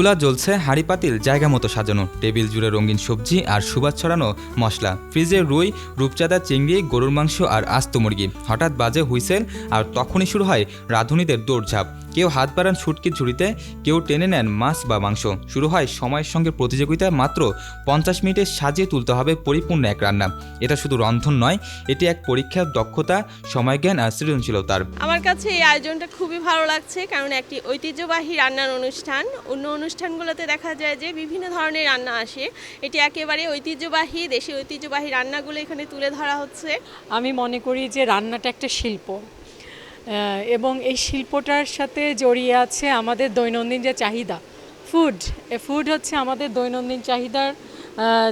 চুলা জ্বলছে, হাঁড়ি পাতিল, জায়গা মতো সাজানো, টেবিল জুড়ে রঙিন সবজি আর সুবাদ ছড়ানো মশলা। ফ্রিজে রুই, রূপচাঁদা, চিংড়ি, গরুর মাংস আর আস্ত মুরগি। হঠাৎ বাজে হুইসেল আর তখনই শুরু হয় রাঁধুনিদের দৌড়ঝাঁপ। কেউ হাত বাড়ান ছুটকি ঝুড়িতে কেউ টেনে নেন মাছ বা মাংস। শুরু হয় সময়ের সঙ্গে প্রতিযোগিতায় মাত্র পঞ্চাশ মিনিটে সাজিয়ে তুলতে হবে পরিপূর্ণ এক রান্না। এটা শুধু রন্ধন নয় এটি এক পরীক্ষার দক্ষতা সময়জ্ঞান আর সৃজনশীলতার। আমার কাছে এই আয়োজনটা খুবই ভালো লাগছে কারণ একটি ঐতিহ্যবাহী রান্নার অনুষ্ঠান। অন্য অনুষ্ঠানগুলোতে দেখা যায় যে বিভিন্ন ধরনের রান্না আসে। এটি একেবারে ঐতিহ্যবাহী দেশি ঐতিহ্যবাহী রান্নাগুলো এখানে তুলে ধরা হচ্ছে। আমি মনে করি যে রান্নাটা একটা শিল্প। এবং এই শিল্পটার সাথে জড়িয়ে আছে আমাদের দৈনন্দিন যে চাহিদা। ফুড এ ফুড হচ্ছে আমাদের দৈনন্দিন চাহিদার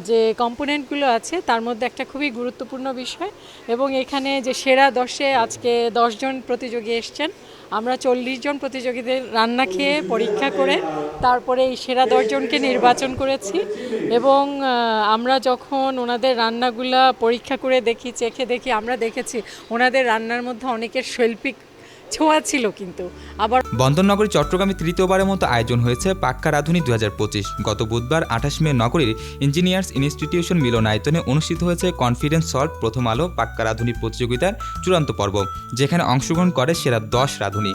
যে কম্পোনেন্টগুলো আছে, তার মধ্যে একটা খুবই গুরুত্বপূর্ণ বিষয়। এবং এখানে যে সেরা দশে আজকে দশজন প্রতিযোগী এসছেন আমরা চল্লিশ জন প্রতিযোগীদের রান্না খেয়ে পরীক্ষা করে তারপরে এই সেরা দশজনকে নির্বাচন করেছি এবং আমরা যখন ওনাদের রান্নাগুলা পরীক্ষা করে দেখি, চেখে দেখি, আমরা দেখেছি ওনাদের রান্নার মধ্যে অনেকের শৈল্পিক ছোঁয়া ছিল কিন্তু। আবার বন্দরনগরী, চট্টগ্রামে তৃতীয়বারের মতো আয়োজন হয়েছে পাক্কা রাধুনী দু গত বুধবার আঠাশ মে নগরীর ইঞ্জিনিয়ার্স ইনস্টিটিউশন মিলনায়তনে অনুষ্ঠিত হয়েছে কনফিডেন্স সল্ট প্রথম আলো পাক্কা রাধুনী প্রতিযোগিতার চূড়ান্ত পর্ব, যেখানে অংশগ্রহণ করে সেরা দশ রাধুনী।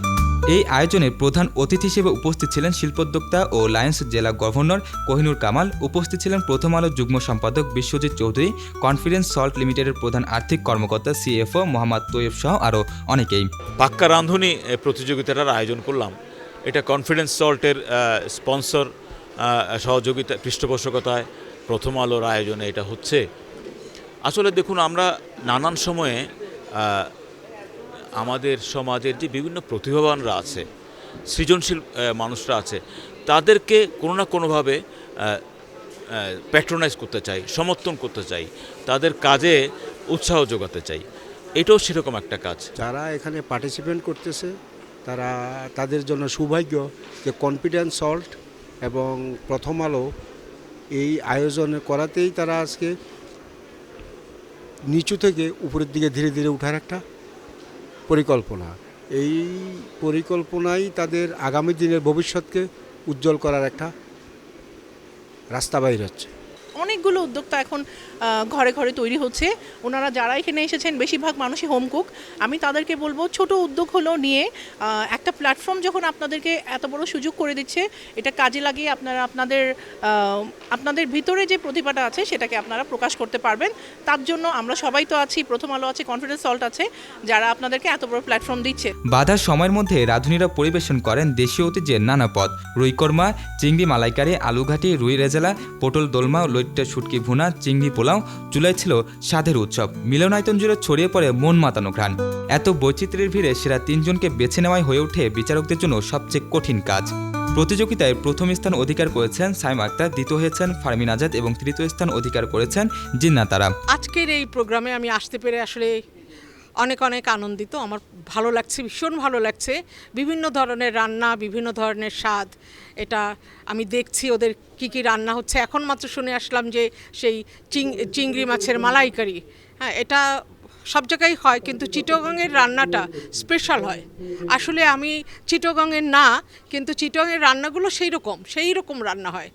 এই আয়োজনে প্রধান অতিথি হিসেবে উপস্থিত ছিলেন শিল্পোদ্যোক্তা ও লায়ন্স জেলা গভর্নর কোহিনুর কামাল, উপস্থিত ছিলেন প্রথম আলো যুগ্ম সম্পাদক বিশ্বজিৎ চৌধুরী, কনফিডেন্স সল্ট লিমিটেডের প্রধান আর্থিক কর্মকর্তা সিএফও মোহাম্মদ তৈয়ব সহ আরও অনেকেই। পাক্কা রাঁধুনি প্রতিযোগিতাটার আয়োজন করলাম। এটা কনফিডেন্স সল্টের স্পন্সর সহযোগিতা, পৃষ্ঠপোষকতায় প্রথম আলোর আয়োজনে এটা হচ্ছে। আসলে দেখুন, আমরা নানান সময়ে আমাদের সমাজের যে বিভিন্ন প্রতিভাবানরা আছে, সৃজনশীল মানুষরা আছে, তাদেরকে কোনো না কোনোভাবে প্যাট্রোনাইজ করতে চাই, সমর্থন করতে চাই, তাদের কাজে উৎসাহ যোগাতে চাই। এটাও সেরকম একটা কাজ। যারা এখানে পার্টিসিপেন্ট করতেছে, তারা, তাদের জন্য সৌভাগ্য যে কনফিডেন্স সল্ট এবং প্রথম আলো এই আয়োজন করাতেই তারা আজকে নিচু থেকে উপরের দিকে ধীরে ধীরে ওঠার একটা পরিকল্পনা। এই পরিকল্পনাই তাদের আগামী দিনের ভবিষ্যৎকে উজ্জ্বল করার একটা রাস্তা বাইর হচ্ছে। অনেকগুলো উদ্যোক্তা এখন ঘরে ঘরে তৈরি হচ্ছে। ওনারা যারা এখানে এসেছেন, বেশিরভাগ মানুষই হোম কুক। আমি তাদেরকে বলব, ছোট উদ্যোগ হলো নিয়ে একটা প্ল্যাটফর্ম যখন আপনাদেরকে এত বড় সুযোগ করে দিচ্ছে, এটা কাজে লাগিয়ে আপনারা আপনাদের আপনাদের ভিতরে যে প্রতিভাটা আছে, সেটাকে আপনারা প্রকাশ করতে পারবেন। তার জন্য আমরা সবাই তো আছি, প্রথম আলো আছে কনফিডেন্স সল্ট আছে, যারা আপনাদেরকে এত বড় প্ল্যাটফর্ম দিচ্ছে। বাধার সময়ের মধ্যে রাঁধুনিরা পরিবেশন করেন দেশীয় ঐতিহ্যের নানা পদ রুইকর্মা, চিংড়ি মালাইকারি, আলুঘাটি, রুই রেজালা, পটল দোলমা, লইট্টা শুটকি ভুনা, চিংড়ি পোলাও, চুলাই ছিল স্বাদের উৎসব। মিলনায়তন জুড়ে ছড়িয়ে পড়ে মন মাতানো ঘ্রাণ। এত বৈচিত্র্যের ভিড়ে সেরা তিনজনকে বেছে নেওয়াই হয়ে ওঠে বিচারকদের জন্য সবচেয়ে কঠিন কাজ। প্রতিযোগিতায় প্রথম স্থান অধিকার করেছেন সাইম আক্তার, দ্বিতীয় হয়েছেন ফারমিন আজাদ এবং তৃতীয় স্থান অধিকার করেছেন জিন্না তারা আজকের এই প্রোগ্রামে আমি আসতে পেরে আসলে অনেক অনেক আনন্দিত। আমার ভালো লাগছে, ভীষণ ভালো লাগছে। বিভিন্ন ধরনের রান্না, বিভিন্ন ধরনের স্বাদ, এটা আমি দেখছি ওদের কি কি রান্না হচ্ছে। এখন মাত্র শুনে আসলাম যে সেই চিংড়ি মাছের মালাইকারি। হ্যাঁ এটা সব জায়গায় হয়, কিন্তু চিটগাংয়ের রান্নাটা স্পেশাল হয়। আসলে আমি চিটগাংয়ের না, কিন্তু চিটগাংয়ের রান্নাগুলো সেই রকম সেই রকম রান্না হয়।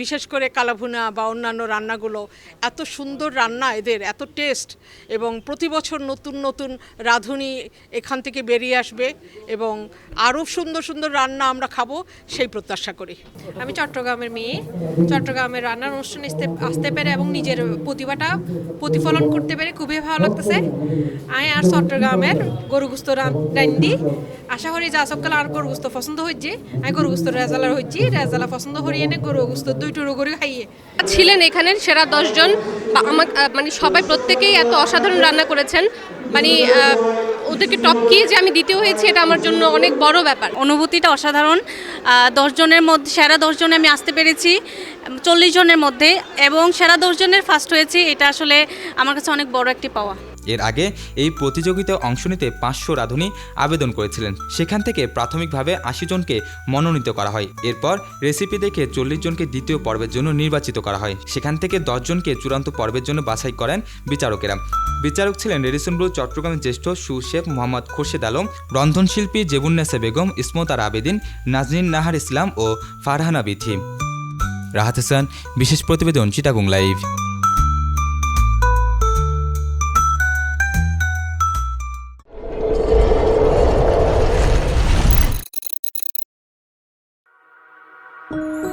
বিশেষ করে কালাভুনা বা অন্যান্য রান্নাগুলো, এত সুন্দর রান্না এদের, এত টেস্ট এবং প্রতি বছর নতুন নতুন রাঁধুনি এখান থেকে বেরিয়ে আসবে এবং আরও সুন্দর সুন্দর রান্না আমরা খাব, সেই প্রত্যাশা করি। আমি চট্টগ্রামের মেয়ে। চট্টগ্রামের রান্নার অনুষ্ঠানে আসতে পেরে এবং নিজের প্রতিভাটা প্রতিফলন করতে পেরে খুবই ভালো লাগতেছে। আমি আর চট্টগ্রামের গরু গুস্ত রান্দি আশা করি যা সকাল আর গরু গুস্ত পছন্দ হচ্ছে আমি গরু গুস্ত রেজালার হচ্ছি রেজালা পছন্দ করি এনে গরু গুস্ত দুই টুরো করে খাইয়ে। ছিলেন এখানে সেরা দশজন আমার মানে সবাই প্রত্যেকেই এত অসাধারণ রান্না করেছেন। মানে ওদেরকে টপ কিয়ে যে আমি দ্বিতীয় হয়েছি এটা আমার জন্য অনেক বড় ব্যাপার। অনুভূতিটা অসাধারণ। দশজনের মধ্যে সেরা দশ জনে আমি আসতে পেরেছি চল্লিশ জনের মধ্যে এবং সেরা দশজনের ফার্স্ট হয়েছি এটা আসলে আমার কাছে অনেক বড় একটি পাওয়া। এর আগে এই প্রতিযোগিতায় অংশ নিতে পাঁচশো রাঁধুনি আবেদন করেছিলেন। সেখান থেকে প্রাথমিকভাবে আশি জনকে মনোনীত করা হয়। এরপর রেসিপি দেখে চল্লিশ জনকে দ্বিতীয় পর্বের জন্য নির্বাচিত করা হয়। সেখান থেকে দশ জনকে চূড়ান্ত পর্বের জন্য বাছাই করেন বিচারকেরা। বিচারক ছিলেন রেডিসন ব্লু চট্টগ্রামের জ্যেষ্ঠ সুশেফ মোহাম্মদ খোরশেদ আলম, রন্ধনশিল্পী জেবুন্নেসা বেগম, ইসমতার আবেদিন, নাজনীন নাহার ইসলাম ও ফারহানা বিথি। রাহাত হাসান, বিশেষ প্রতিবেদন চিটাগুং লাইভ। 了。